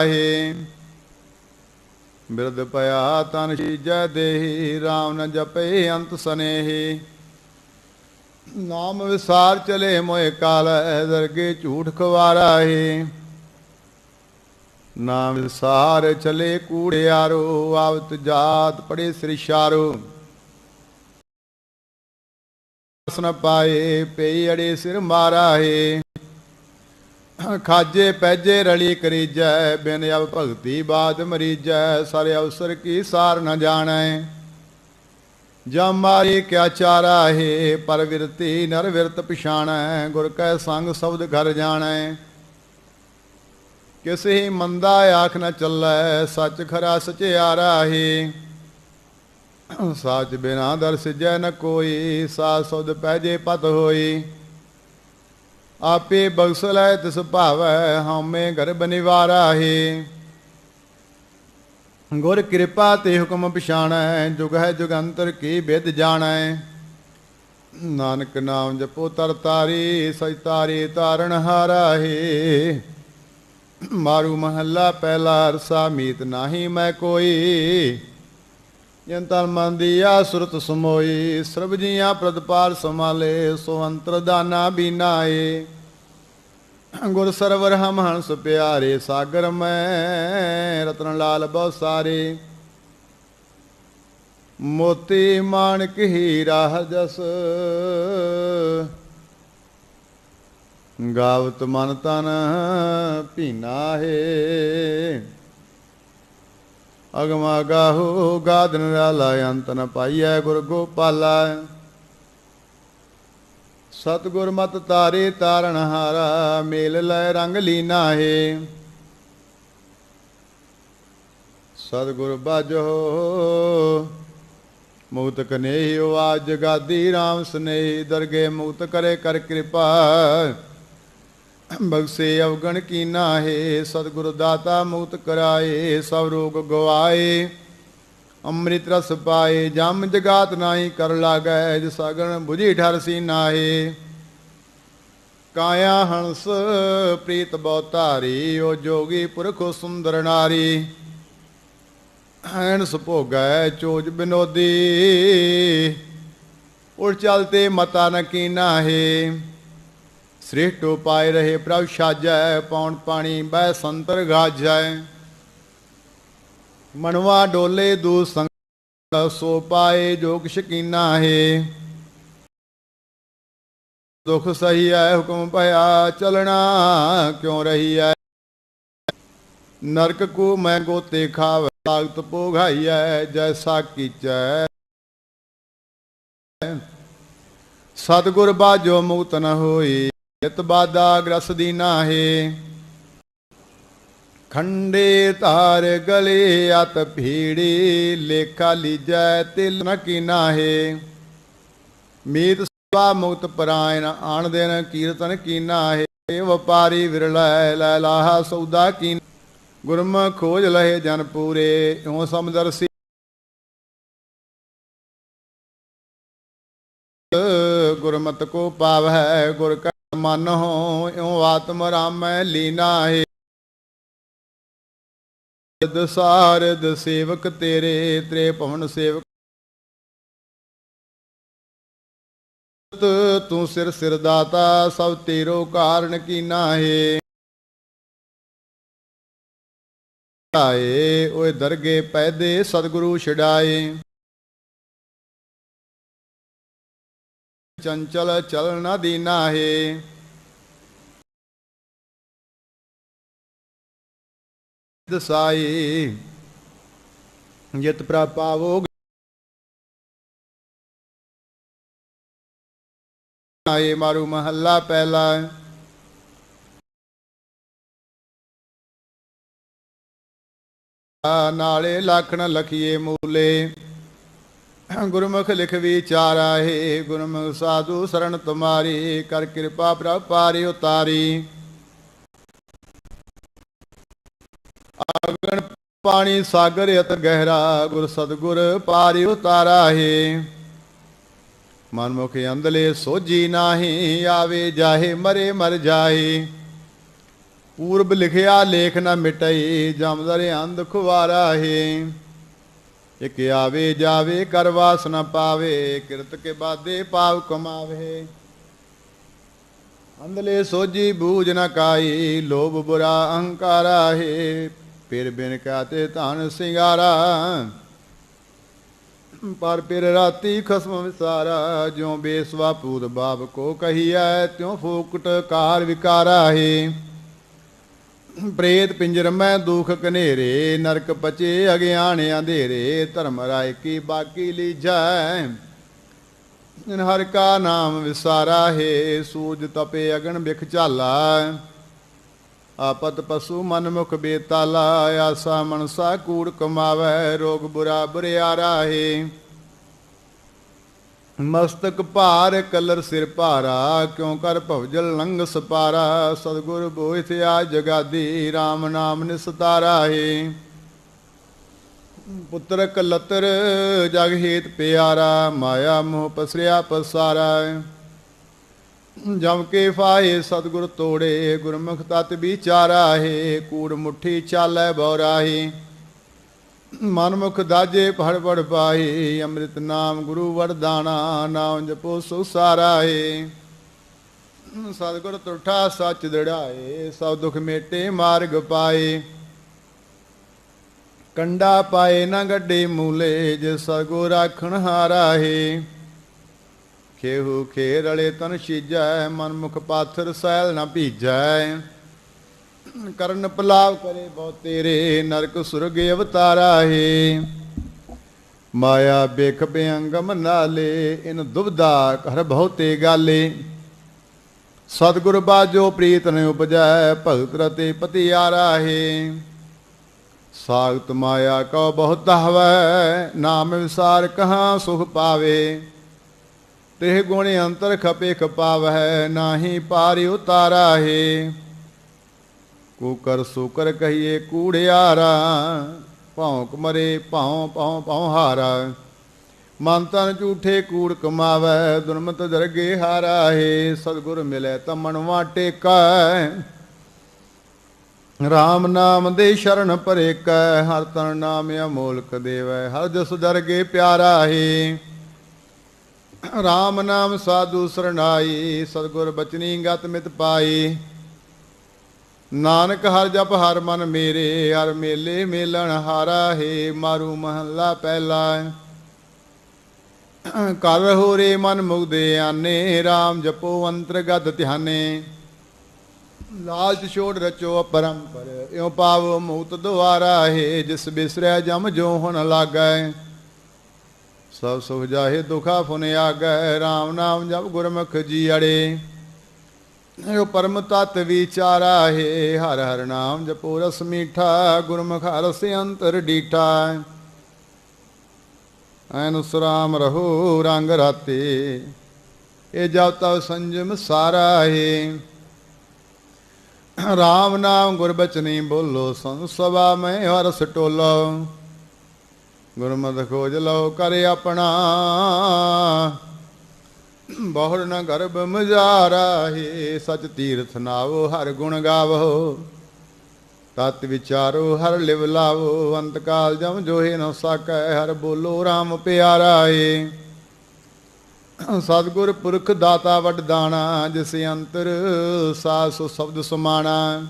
ਹੈ ਬਿਰਧ ਪਿਆ ਤਨ ਸੀਜੈ ਦੇਹੀ RAM ਨ ਜਪੇ ਅੰਤ ਸਨੇਹੀ। ਨਾਮ ਵਿਸਾਰ ਚਲੇ ਮੋਏ ਕਾਲ, ਦਰਗੇ ਝੂਠ ਖਵਾਰਾ ਹੈ ਨਾਮ ਵਿਸਾਰ ਚਲੇ ਕੂੜਿਆਰੋ, ਆਵਤ ਜਾਤ ਪੜੇ ਸ੍ਰਿਸ਼ਾਰੋ ਸਨ ਪਾਏ, ਪਈ ਅੜੇ ਸਿਰ ਮਾਰਾ ਹੈ ਖਾਜੇ ਪੈਜੇ ਰਲੀ ਕਰੀਜੈ, ਬਿਨ ਅਵ ਭਗਤੀ ਬਾਦ ਮਰੀਜੈ, ਸਾਰੇ ਅਵਸਰ ਕੀ ਸਾਰ ਨ ਜਾਣੈ। ਜਾਂ ਮਾਰੀ ਕਿਆ ਚਾਰਾ ਹੈ, ਪਰ ਵਿਰਤੀ ਨਰ ਵਿਰਤ ਪਛਾਣੈ, ਗੁਰ ਕੈ ਸੰਗ ਸ਼ਬਦ ਘਰ ਜਾਣੈ। ਕਿਸੇ ਮੰਦਾ ਆਖ ਨ ਚੱਲੈ, ਸੱਚ ਖਰਾ ਸਚਿਆਰਾ ਹੈ। ਸਾਚ ਬਿਨਾ ਦਰਸ ਜੈ ਨ ਕੋਈ ਸਾ ਸਬਦ ਪੈਜੇ ਪਤ ਹੋਈ। ਆਪੇ ਬਖਸ਼ ਲੈ ਤਿਸ ਭਾਵੈ, ਹਉਮੈ ਗਰਭ ਨਿਵਾਰਾ ਹੈ ਗੁਰ ਕਿਰਪਾ ਤੇ ਹੁਕਮ ਪਛਾਣੈ, ਜੁਗ ਹੈ ਜੁਗੰਤਰ ਕੀ ਵਿਦ ਜਾਣੈ। ਨਾਨਕ ਨਾਮ ਜਪੋ ਤਰ ਤਾਰੀ ਸਚ ਤਾਰੀ ਤਾਰਨ ਹਾਰਾ ਹੈ ਮਾਰੂ ਮਹੱਲਾ ਪਹਿਲਾ ਅਰਸਾ, ਮੀਤ ਨਾਹੀ ਮੈਂ ਕੋਈ। ਜਨ ਤਨ ਮਨ ਦੀਆ ਸੁਰਤ ਸਮੋਈ, ਸਰਬ ਜੀਆਂ ਪ੍ਰਦਪਾਲ ਸਮਾਲੇ ਸੋ ਅੰਤਰ ਦਾਨਾ ਬੀਨਾਏ ਗੁਰ ਸਰਵਰ ਹਮ ਹੰਸ ਪਿਆਰੇ, ਸਾਗਰ ਮੈਂ ਰਤਨ ਲਾਲ ਬਹੁ ਸਾਰੇ। ਮੋਤੀ ਮਾਣਕ ਹੀਰਾ ਜਸ। ਗਾਵਤ ਮਨ ਤਨ ਭੀਨਾ ਹੈ। ਅਗਮਾ ਗਾਹੂ ਗਾਦਨ ਰਾਲਾ ਅੰਤ ਨ ਪਾਈਐ ਗੁਰ ਗੋਪਾਲਾ। ਸਤਗੁਰ ਮਤ ਤਾਰੇ ਤਾਰਨ ਹਾਰਾ, ਮੇਲ ਲੈ ਰੰਗ ਲੀਨਾ ਹੈ ਸਤਗੁਰ ਬਾਜੋ ਮੁਕਤ ਕਨੇਹਿ ਆਜ ਜਗਾਦੀ RAM ਸਨੇਹੀ, ਦਰਗੇ ਮੁਕਤ ਕਰੇ ਕਰ ਕਿਰਪਾ। ਬਖਸ਼ੇ ਅਵਗਣ ਕੀਨਾ ਹੈ ਸਤਿਗੁਰ ਦਾਤਾ ਮੁਕਤ ਕਰਾਏ, ਸਭ ਰੋਗ ਗਵਾਏ। ਅੰਮ੍ਰਿਤ ਰਸ ਪਾਏ, ਜਮ ਜਗਾਤ ਨਾਹੀ ਕਰ ਲਾਗੈ ਜਿ ਸਗਣ 부ਜੀ ਠਰ ਨਾਹੀ। ਕਾਇਆ ਹੰਸ ਪ੍ਰੀਤ ਬਹੁ ਧਾਰੀ ਓ ਜੋਗੀ ਪੁਰਖੋ ਸੁੰਦਰ ਨਾਰੀ। ਐਨ ਭੋਗੈ ਚੋਜ ਬਿਨੋਦੀ ਉੜ ਚਲਤੇ ਮਤਾ ਨ ਕੀਨਾ ਹੈ ਸ੍ਰਿਸ਼ਟ ਉਪਾਇ ਰਹੇ ਪ੍ਰਭ ਸਾਜੈ ਪੌਣ ਪਾਣੀ ਬੈ ਸੰਤਰ ਗਾਜੈ। ਮਨਵਾ ਡੋਲੇ ਦੂ ਸੰਗ ਸੋ ਪਾਏ ਜੋ ਕਿਛ ਹੈ। ਦੁਖ ਸਹੀ ਹੈ ਹੁਕਮ ਭਇਆ, ਚਲਣਾ ਕਿਉ ਰਹੀ ਹੈ ਨਰਕ ਕੋ ਮੈਂ ਗੋਤੇ ਖਾਵ ਤਾਗਤ ਪੋਘਾਈਐ ਜੈਸਾ ਕੀਚੈ। ਸਤਗੁਰ ਬਾਜੋ ਮੁਕਤ ਨ ਹੋਈ। ਇਤ ਬਾਦਾ ਗ੍ਰਸ ਦੀਨਾ ਹੈ ਖੰਡੇ ਧਾਰ ਗਲੇ ਅਤ ਭੀੜੀ, ਲੇਖਾ ਲੀਜੈ ਤਿਲ ਨ ਕੀਨਾ ਹੈ ਮੀਤ ਸਵਾ ਮੁਕਤ ਪਰਾਇਣ ਆਣ ਦੇਨ ਕੀਰਤਨ ਕੀਨਾ ਹੈ ਵਪਾਰੀ ਵਿਰਲੈ ਲੈ ਲਾਹਾ ਸੌਦਾ ਕੀ ਗੁਰਮੁਖ ਖੋਜ ਲਹੇ ਜਨ ਪੂਰੇ ਓ ਸਮਦਰਸੀ ਗੁਰਮਤ ਕੋ ਪਾਵੈ ਗੁਰ ਕਾ ਮਨ ਹੋ ਇਉ ਆਤਮ ਰਾਮੈ ਲੀਨਾ ਹੈ। ਦਸਾਰਦ ਸੇਵਕ ਤੇਰੇ, ਤ੍ਰੇ ਭਵਨ ਸੇਵਕ। ਤੂੰ ਸਿਰ ਸਿਰ ਦਾਤਾ, ਸਭ ਤੇਰੋ ਕਾਰਨ ਕੀਨਾ ਹੈ। ਆਏ, ਓਏ ਦਰਗੇ ਪੈਦੇ ਸਤਿਗੁਰੂ ਛਡਾਏ। ਚੰਚਲ ਚਲ ਨਾ ਦੀਨਾ ਹੈ ਦਸਾਈ ਜਿਤ ਪ੍ਰਪਾਵੋ ਆਏ ਮਾਰੂ ਮਹੱਲਾ ਪਹਿਲਾ। ਨਾਲੇ ਲਖਣ ਲਖੀਏ ਮੂਲੇ। ਗੁਰਮੁਖ ਲਿਖ ਵਿਚਾਰਾ ਹੈ ਗੁਰਮੁਖ ਸਾਧੂ ਸਰਣ ਤੁਮਾਰੀ, ਕਰ ਕਿਰਪਾ ਪ੍ਰਭ ਪਾਰੀ ਉਤਾਰੀ। ਆਗਣ ਪਾਣੀ ਸਾਗਰ ਅਤ ਗਹਿਰਾ, ਗੁਰ ਸਤਗੁਰ ਪਾਰੀ ਉਤਾਰਾ ਹੈ ਮਨਮੁਖ ਅੰਦਲੇ ਸੋਜੀ ਨਾਹੀ, ਆਵੇ ਜਾਹੇ ਮਰੇ ਮਰ ਜਾਏ ਪੂਰਬ ਲਿਖਿਆ ਲੇਖ ਨਾ ਮਿਟਈ ਜਮਦਰ ਅੰਧ ਖੁਵਾਰਾ ਹੈ ਇਕ ਆਵੇ ਜਾਵੇ ਕਰ ਵਾਸ ਨ ਪਾਵੇ, ਕਿਰਤ ਕੇ ਬਾਦੇ ਪਾਵ ਕਮਾਵੇ। ਅੰਧਲੇ ਸੋਜੀ ਬੂਝ ਨ ਕਾਈ, ਲੋਭ ਬੁਰਾ ਅਹੰਕਾਰਾ ਹੈ ਫਿਰ ਬਿਨ ਕਾਤੇ ਧਨ ਸਿੰਗਾਰਾ, ਪਰ ਫਿਰ ਰਾਤੀ ਖਸਮ ਵਿਸਾਰਾ। ਜਿਉ ਬੇਸਵਾ ਪੂਤ ਬਾਪ ਕੋ ਕਹੀਐ, ਤਿਉ ਫੂਕਟ ਕਾਰ ਵਿਕਾਰਾ ਹੈ। ਪ੍ਰੇਤ ਪਿੰਜਰ ਮੈਂ ਦੁਖ ਕਨੇਰੇ ਨਰਕ ਪਚੇ ਅਗਿਆਨ ਅੰਧੇਰੇ, ਧਰਮ ਰਾਏ ਕੀ ਬਾਕੀ ਲੀਜੈ ਜਿਨ ਹਰ ਕਾ ਨਾਮ ਵਿਸਾਰਾ ਹੈ, ਸੂਜ ਤਪੇ ਅਗਨ ਬਿਖ ਝਾਲਾ। ਆਪਤ ਪਸੂ ਮਨ ਮੁਖ ਬੇਤਾਲਾ, ਆਸਾ ਮਨਸਾ ਕੂੜ ਕਮਾਵੇ, ਰੋਗ ਬੁਰਾ ਬੁਰਿਆਰਾ ਹੈ। ਮਸਤਕ ਭਾਰ ਕਲਰ ਸਿਰ ਭਾਰਾ, ਕਿਉ ਕਰ ਭਵਜਲ ਲੰਘ ਸਪਾਰਾ? ਸਤਗੁਰ ਬੋਇਥਿਆ ਜਗਾਦੀ RAM ਨਾਮ ਨਿਸਤਾਰਾ ਹੈ ਪੁੱਤਰ ਕਲਤਰ ਜਗ ਹੇਤ ਪਿਆਰਾ, ਮਾਇਆ ਮੋਹ ਪਸਰਿਆ ਪਸਾਰਾ। ਜਮ ਕੇ ਫਾਏ ਸਤਗੁਰ ਤੋੜੇ, ਗੁਰਮੁਖ ਤਤ ਵਿਚਾਰਾ ਹੈ ਕੂੜ ਮੁਠੀ ਚਾਲੈ ਬੌਰਾਹੀ ਮਨਮੁਖ ਦਾਜੇ ਪੜ ਪੜ ਪਾਏ ਅੰਮ੍ਰਿਤ ਨਾਮ ਗੁਰੂ ਵਰਦਾਨਾ, ਨਾਮ ਜਪੋ ਸੋ ਸਾਰਾ ਏ ਸਤਿਗੁਰ ਤੁਠਾ ਸੱਚ ਦੜਾਏ, ਸਭ ਦੁਖ ਮੇਟੇ ਮਾਰਗ ਪਾਏ। ਕੰਡਾ ਪਾਏ ਨਾ ਗੱਡੇ ਮੂਲੇ, ਜੇ ਸਗੋ ਰਾਖਣ ਹਾਰਾ ਏ ਖੇਹੂ ਖੇ ਰਲੇ ਤਨ ਛੀਜੈ ਮਨਮੁਖ ਪਾਥਰ ਸੈਲ ਨਾ ਭੀਜੈ। ਕਰਨ ਪਲਾਵ ਕਰੇ ਬਹੁ ਤੇਰੇ, ਨਰਕ ਸੁਰਗ ਅਵਤਾਰਾ ਹੈ। ਮਾਇਆ ਬੇਖ ਬਿਅੰਗਮ ਨਾਲੇ, ਇਨ ਦੁਬਦਾ ਕਰ ਬਹੁਤੇ ਗਾਲੇ। ਸਤਿਗੁਰ ਬਾਜੋ ਪ੍ਰੀਤ ਨੇ ਉਪਜੈ, ਭਗਤ ਰਤੇ ਪਤਿਆਰਾ ਹੈ। ਸਾਗਤ ਮਾਇਆ ਕਉ ਬਹੁਤ ਹਵੈ, ਨਾਮ ਵਿਸਾਰ ਕਹਾਂ ਸੁਖ ਪਾਵੇ। ਤੇ ਗੁਣ ਅੰਤਰ ਖਪੇ ਖਪਾਵੈ ਨਾਹੀ ਪਾਰਿ ਉਤਾਰਾ ਹੈ। ਕੂਕਰ ਸੂਕਰ ਕਹੀਏ ਕੂੜਿਆਰਾ, ਭੌਂਕ ਮਰੇ ਭੌਂ ਭੌਂ ਭੌਂ ਹਾਰਾ। ਮਨ ਤਨ ਝੂਠੇ ਕੂੜ ਕਮਾਵੈ ਦੁਨਮਤ ਦਰਗੇ ਹਾਰਾ ਹੈ। ਸਤਿਗੁਰ ਮਿਲੇ ਤਾਂ ਮਨਵਾ ਟੇਕਾ RAM ਨਾਮ ਦੇ ਸ਼ਰਨ ਪਰੇ ਕੈ, ਹਰ ਤਨ ਨਾਮ ਅਮੋਲਕ ਦੇਵੈ, ਹਰ ਜਸ ਦਰਗੇ ਪਿਆਰਾ ਹੈ। ਰਾਮ ਨਾਮ ਸਾਧੂ ਸਰਣਾਈ ਸਤਿਗੁਰ ਬਚਨੀ ਗਤ ਮਿਤ ਪਾਈ। ਨਾਨਕ ਹਰ ਜਪ ਹਰ ਮਨ ਮੇਰੇ, ਹਰ ਮੇਲੇ ਮੇਲਣ ਹਾਰਾ ਹੈ, ਮਾਰੂ ਮਹੱਲਾ ਪਹਿਲਾ। ਕਰ ਰਹੋ ਰੇ ਮਨ ਮੁਗਦੇ ਆਨੇ RAM ਜਪੋ ਅੰਤਰਗਤ ਧਿਆਨੇ। ਲਾਲਚ ਛੋੜ ਰਚੋ ਅਪਰੰਪਰ, ਇਉ ਪਾਵ ਮੂਤ ਦੁਆਰਾ ਹੈ, ਜਿਸ ਬਿਸਰਿਆ ਜਮ ਜੋ ਹੁਣ ਲਾਗੈ। ਸਭ ਸੁਖ ਜਾਹੇ ਦੁਖਾ ਫੁਨ ਆਗੈ RAM ਨਾਮ ਜਪ ਗੁਰਮੁਖ ਜੀ ਅੜੇ। ਇਹ ਪਰਮ ਤਤ ਵਿਚਾਰਾ ਹੈ, ਹਰ ਹਰ ਨਾਮ ਜਪੋ ਰਸ ਮੀਠਾ, ਗੁਰਮੁਖ ਰਸ ਅੰਤਰ ਡੀਠਾ। ਐਨ ਸੁਰਾਮ ਰਹੋ ਰੰਗ ਰਾਤੇ, ਇਹ ਜਪ ਤਵ ਸੰਜਮ ਸਾਰਾ ਹੈ। ਰਾਮ ਨਾਮ ਗੁਰਬਚਨੀ ਬੋਲੋ ਸੰਸਵਾ ਮੈਂ ਹਰਸ ਟੋਲੋ। ਗੁਰਮਤਿ ਖੋਜ ਲਓ, ਕਰ ਆਪਣਾ। ਬਹੁੜ ਨ ਗਰਭ ਮਜਾਰਾ ਹੈ, ਸਚ ਤੀਰਥ ਨਾਵੋ, ਹਰ ਗੁਣ ਗਾਵੋ। ਤਤ ਵਿਚਾਰੋ, ਹਰ ਲਿਵ ਲਾਵੋ, ਅੰਤ ਕਾਲ ਜਮ ਜੋਹੇ ਨ ਸਕੈ, ਹਰ ਬੋਲੋ RAM ਪਿਆਰਾ ਏ ਸਤਿਗੁਰ ਪੁਰਖ ਦਾਤਾ ਵਡਦਾਣਾ ਜਿਸ ਅੰਤਰ ਸਾਸ ਸ਼ਬਦ ਸਮਾਣਾ।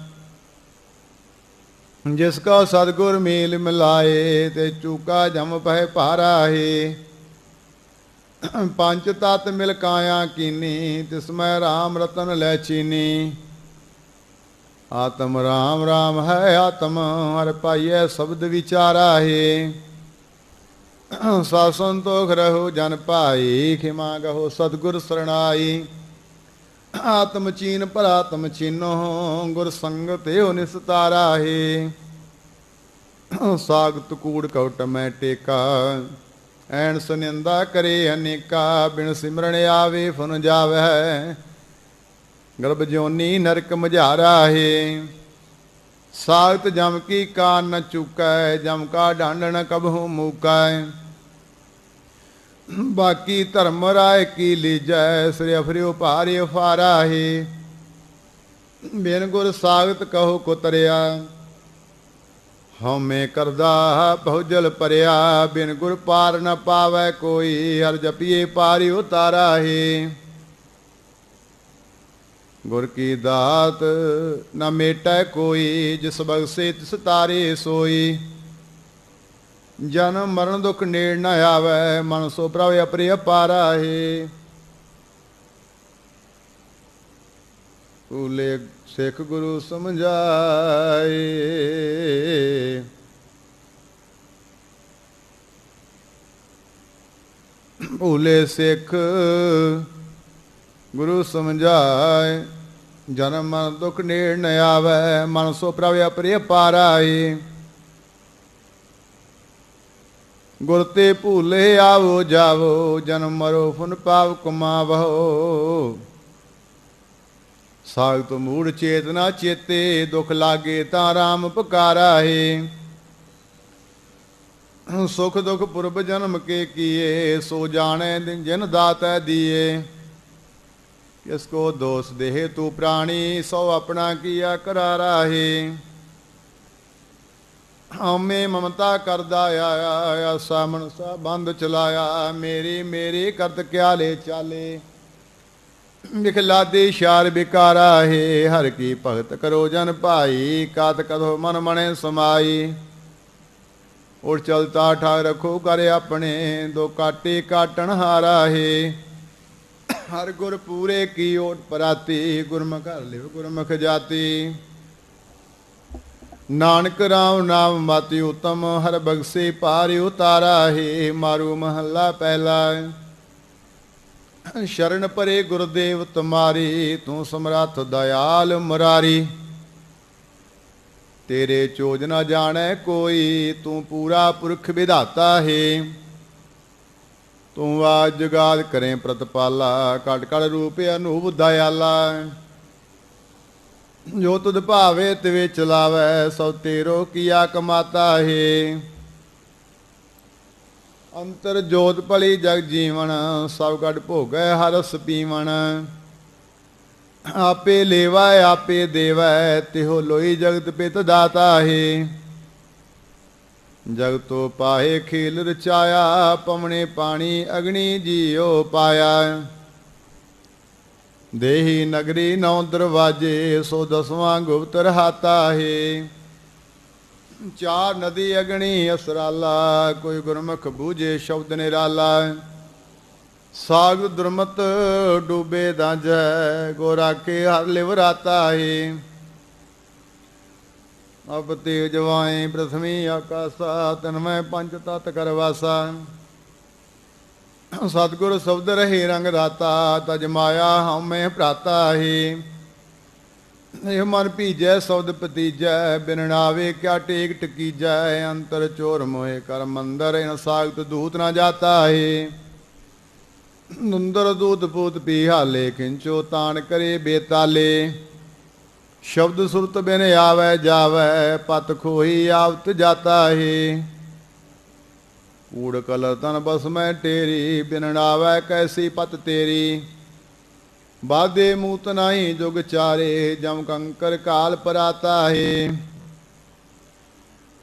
ਜਿਸ ਕਾ ਸਤਿਗੁਰ ਮੇਲ ਮਿਲਾਏ, ਤੇ ਚੂਕਾ ਜਮ ਪਹਿ ਭਾਰਾ ਹੈ। ਪੰਜ ਤਤ ਮਿਲ ਕਾਇਆ ਕੀਨੀ, ਤਿਸ ਮੈਂ RAM ਰਤਨ ਲੈ ਚੀਨੀ। ਆਤਮ RAM RAM ਹੈ ਆਤਮ, ਹਰ ਪਾਈਐ ਸ਼ਬਦ ਵਿਚਾਰਾ ਹੈ ਸਾ ਸੰਤੋਖ ਰਹੋ ਜਨ ਭਾਈ, ਖਿਮਾ ਗਹੋ ਸਤਗੁਰ ਸਰਣਾਈ। ਆਤਮ ਚੀਨ ਪਰ ਆਤਮ ਚੀਨੋ, ਗੁਰ ਸੰਗਤ ਏਉ ਨਿਸਤਾਰਾ ਹੈ ਸਾਗਤ ਕੂੜ ਕੌਟ ਮੈਂ ਟੇਕਾ ਐਣ ਸੁਨਿੰਦਾ ਕਰੇ ਅਨੇਕਾ, ਬਿਨ ਸਿਮਰਨ ਆਵੇ ਫੁਨ ਜਾਵੇ ਗਰਭ ਜੋਨੀ ਨਰਕ ਮਝਾਰਾ ਹੈ। ਸਾਗਤ ਜਮ ਕੀ ਕਾਨ ਨ ਚੁਕੈ, ਜਮ ਕਾ ਡਾਂਡ ਕਬਹੂ ਮੂਕੈ। ਬਾਕੀ ਧਰਮ ਰਾਏ ਕੀ ਲੀਜੈ, ਸ੍ਰੀ ਅਫਰਿਓ ਭਾਰਿ ਫਾਰਾ ਹੈ। ਬਿਨ ਗੁਰ ਸਾਗਤ ਕਹੋ ਕੁਤਰਿਆ। ਹਉਮੈ ਕਰਦਾ ਬਹੁਜਲ ਪਰਿਆ ਬਿਨ ਗੁਰ ਪਾਰ ਨ ਪਾਵੈ ਕੋਈ ਹਰ ਜਪੀਏ ਪਾਰਿ ਉਤਾਰਾ ਹੈ ਗੁਰ ਕੀ ਦਾਤ ਨ ਮੇਟੈ ਕੋਈ, ਜਿਸ ਬਖਸ਼ੇ ਤਿਸ ਤਾਰੇ ਸੋਈ। ਜਨਮ ਮਰਨ ਦੁਖ ਨੇੜ ਨ ਆਵੈ, ਮਨ ਸੋ ਪ੍ਰਭ ਅਪਰਿ ਅਪਾਰਾ ਹੈ ਭੂਲੇ ਸਿੱਖ ਗੁਰੂ ਸਮਝਾਏ। ਭੂਲੇ ਸਿੱਖ, ਗੁਰੂ ਸਮਝਾਏ, ਜਨਮ ਮਰਨ ਦੁਖ ਨੇੜ ਨ ਆਵੈ, ਮਨ ਸੋ ਪ੍ਰਭ ਅਪਰਿ ਪਾਰਾਏ ਗੁਰ ਤੇ ਭੂਲੇ ਆਵੋ ਜਾਵੋ, ਜਨਮ ਮਰੋ ਫੁਨ ਪਾਵ ਕਮਾਵੋ। ਸਾਗਤ ਮੂੜ ਚੇਤਨਾ ਚੇਤੇ, ਦੁਖ ਲਾਗੇ ਤਾਂ RAM ਪੁਕਾਰਾ ਹੈ ਸੁਖ ਦੁਖ ਪੁਰਬ ਜਨਮ ਕੇ ਕੀਏ, ਸੋ ਜਾਣੈ ਦਿਨ ਜਿਨ ਦਾਤੈ ਦੀਏ। ਕਿਸ ਕੋ ਦੋਸ ਦੇਹ ਤੂ ਪ੍ਰਾਣੀ, ਸੋ ਆਪਣਾ ਕੀਆ ਕਰਾਰਾ ਹੈ ਹਉਮੈ ਮਮਤਾ ਕਰਦਾ ਆਇਆ ਆਸਾ ਮਨਸਾ ਬੰਦ ਚਲਾਇਆ, ਮੇਰੀ ਮੇਰੀ ਕਰਤ ਕਿਆ ਲੈ ਚਾਲੇ ਵਿਖਲਾਦੇ ਸ਼ਾਰ ਵਿਕਾਰਾ ਹੈ, ਹਰ ਕੀ ਭਗਤ ਕਰੋ ਜਨ ਭਾਈ, ਕਾਤ ਕਦੋਂ ਮਨ ਮਣੇ ਸਮਾਈ। ਉੜ ਚਲਤਾ ਠਾ ਰਖੋ ਕਰ ਆਪਣੇ, ਦੋ ਕਾਟੇ ਕਾਟਣ ਹਾਰਾ ਹੈ। ਹਰ ਗੁਰ ਪੂਰੇ ਕੀ ਓਟ ਪਰਾਤੀ, ਗੁਰਮੁਖ ਹਰ ਲਿਵ ਗੁਰਮੁਖ ਜਾਤੀ। ਨਾਨਕ ਰਾਮ ਨਾਮ ਮਾਤੀ ਉਤਮ, ਹਰ ਬਖਸ਼ੇ ਪਾਰਿ ਉਤਾਰਾ ਹੈ, ਮਾਰੂ ਮਹੱਲਾ ਪਹਿਲਾ। ਸ਼ਰਨ ਪਰੇ ਗੁਰਦੇਵ ਤੁਮਾਰੀ, ਤੂੰ ਸਮਰੱਥ ਦਇਆਲ ਮੁਰਾਰੀ। ਤੇਰੇ ਚੋਜ ਨਾ ਜਾਣੈ ਕੋਈ, ਤੂੰ ਪੂਰਾ ਪੁਰਖ ਵਿਧਾਤਾ ਹੈ। ਤੂੰ ਆ ਜਗਾਦ ਕਰੇ ਪ੍ਰਤਪਾਲਾ ਕਟ ਕਟ ਰੂਪ ਅਨੂਪ ਦਇਆਲਾ। ਜੋ ਤੁਧ ਭਾਵੇ ਤਿਵੇ ਚਲਾਵੈ, ਸੋ ਤੇਰੋ ਕੀਆ ਕਮਾਤਾ ਹੈ। ਅੰਤਰ ਜੋਤ ਭਲੀ ਜਗ ਜੀਵਨ, ਸਭ ਗੜ ਭੋਗੈ ਹਰਸ ਪੀਵਣ। ਆਪੇ ਲੇਵਾ, ਆਪੇ ਦੇਵਾ, ਤਿਹੋ ਲੋਈ ਜਗਤ ਪਿਤ ਦਾਤਾ ਹੈ। ਜਗਤੋ ਪਾਹੇ ਖੇਲ ਰਚਾਇਆ, ਪਵਣੇ ਪਾਣੀ ਅਗਣੀ ਜੀਓ ਪਾਇਆ। ਦੇਹੀ ਨਗਰੀ ਨੌ ਦਰਵਾਜੇ, ਸੋ ਦਸਵਾਂ ਗੁਪਤ ਰਹਾਤਾ ਹੈ। ਚਾਰ ਨਦੀ ਅਗਣੀ ਅਸਰਾਲਾ, ਕੋਈ ਗੁਰਮੁਖ ਬੂਝੇ ਸ਼ਬਦ ਨਿਰਾਲਾ। ਸਾਗ ਦੁਰਮਤ ਡੂਬੇ ਦਾਜੈ ਗੋਰਾ ਕੇ ਹਰ ਲਿਵ ਰਾਤਾ ਹੈ ਅਬ ਤੇ ਜਵਾਏ ਪ੍ਰਥਮੀ ਆਕਾਸਾ ਤਨਮੈ ਪੰਜ ਤਤ ਕਰਵਾਸਾ ਸਤਗੁਰ ਸ਼ਬਦ ਰਹੇ ਰੰਗ ਰਾਤਾ, ਤਜ ਮਾਇਆ ਹਮੇ ਭਰਾਤਾ ਹੈ ਇਹ ਮਨ ਭੀਜੈ, ਸ਼ਬਦ ਪਤੀਜੈ ਬਿਨਣਾਵੇ ਕਿਆ ਟੇਕ ਟਕੀਜੈ। ਅੰਤਰ ਚੋਰ ਮੋਏ ਕਰ ਮੰਦਰ, ਇਨ ਸਾਗਤ ਦੂਤ ਨਾ ਜਾਤਾ ਹੈ ਨੁੰਦਰ ਦੂਤ ਪੂਤ ਪੀ ਹਾਲੇ ਕਿੰਚੋ ਤਾਣ ਕਰੇ ਬੇਤਾਲੇ। ਸ਼ਬਦ ਸੁਰਤ ਬਿਨ ਆਵੈ ਜਾਵੈ, ਪਤ ਖੋਈ ਆਵਤ ਜਾਤਾ ਹੈ। ਊੜ ਕਲ ਤਨ ਬਸ ਮੈਂ ਤੇਰੀ ਬਿਨ ਕੈਸੀ ਪਤ ਤੇਰੀ। ਬਾਦੇ ਮੂਤ ਨਾਹੀ ਜੁਗ ਚਾਰੇ, ਜਮ ਕੰਕਰ ਕਾਲ ਪਰਾਤਾ ਹੈ।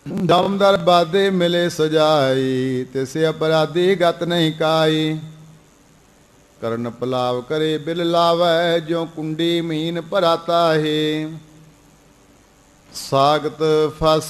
ਦਮਦਰ ਬਾਦੇ ਮਿਲੇ ਸਜਾਈ, ਤਿਸੇ ਅਪਰਾਧੀ ਗਤ ਨਹੀਂ ਕਾਈ। ਕਰਨ ਪਲਾਵ ਕਰੇ ਬਿਲ ਲਾਵੈ ਜਿਉ ਕੁੰਡੀ ਮੀਨ ਭਰਾਤਾ ਹੈ। ਸਾਗਤ ਫਸ